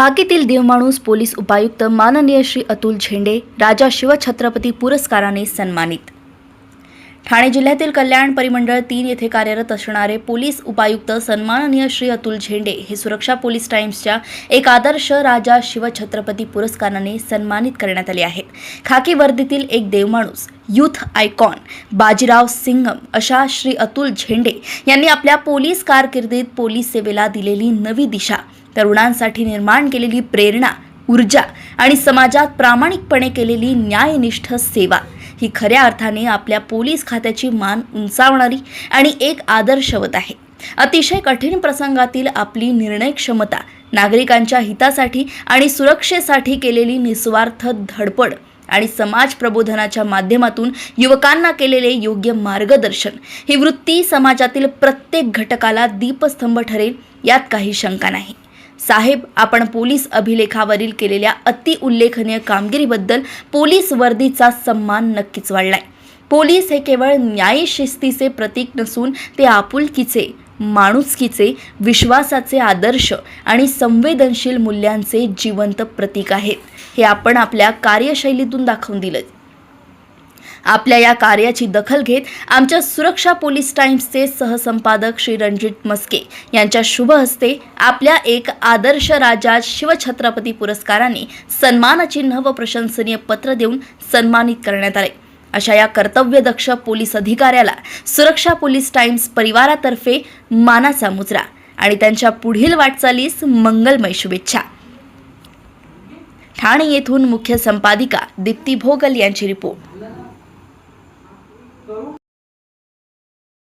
खाकीतील देवमाणूस police उपायुक्त माननीय श्री अतुल झेंडे राजा शिवछत्रपती पुरस्काराने सन्मानित. ठाणे जिल्ह्यातील कल्याण परिमंडळ तीन येथे कार्यरत असणारे पोलीस उपायुक्त सन्माननीय श्री अतुल झेंडे हे सुरक्षा पोलीस टाइम्सच्या एक आदर्श राजा शिवछत्रपती पुरस्काराने सन्मानित करण्यात आले आहेत. खाकी वर्दीतील एक देवमाणूस युथ आयकॉन बाजीराव सिंगम अशा श्री अतुल झेंडे यांनी आपल्या पोलीस कारकिर्दीत पोलीस सेवेला दिलेली नवी दिशा तरुणांसाठी निर्माण केलेली प्रेरणा ऊर्जा आणि समाजात प्रामाणिकपणे केलेली न्यायनिष्ठ सेवा. ही खऱ्या अर्थाने आपल्या पोलीस खात्याची मान उंचावणारी आणि एक आदर्शवत आहे. अतिशय कठीण प्रसंगातील आपली निर्णय क्षमता नागरिकांच्या हितासाठी आणि सुरक्षेसाठी केलेली निस्वार्थ धडपड आणि समाज प्रबोधनाच्या माध्यमातून युवकांना केलेले योग्य मार्गदर्शन ही वृत्ती समाजातील प्रत्येक घटकाला दीपस्तंभ ठरेल यात काही शंका नाही. साहेब आपण पोलीस अभिलेखावरील केलेल्या अतिउल्लेखनीय कामगिरीबद्दल पोलीस वर्दीचा सन्मान नक्कीच वाढलाय. पोलीस हे केवळ न्यायशिस्तीचे प्रतीक नसून ते आपुलकीचे माणुसकीचे विश्वासाचे आदर्श आणि संवेदनशील मूल्यांचे जिवंत प्रतीक आहेत हे आपण आपल्या कार्यशैलीतून दाखवून दिलं आपल्या या कार्याची दखल घेत आमच्या सुरक्षा पोलीस टाइम्सचे सहसंपादक श्री रणजित मस्के यांच्या शुभ हस्ते आपल्या एक आदर्श राजा शिवछत्रपती पुरस्काराने सन्मानचिन्ह व प्रशंसनीय पत्र देऊन सन्मानित करण्यात आले. अशा या कर्तव्यदक्ष पोलीस अधिकाऱ्याला सुरक्षा पोलीस टाइम्स परिवारातर्फे मानाचा मुजरा आणि त्यांच्या पुढील वाटचालीस मंगलमय शुभेच्छा. ठाणे येथून मुख्य संपादिका दीप्ती भोगल यांची रिपोर्ट. Então,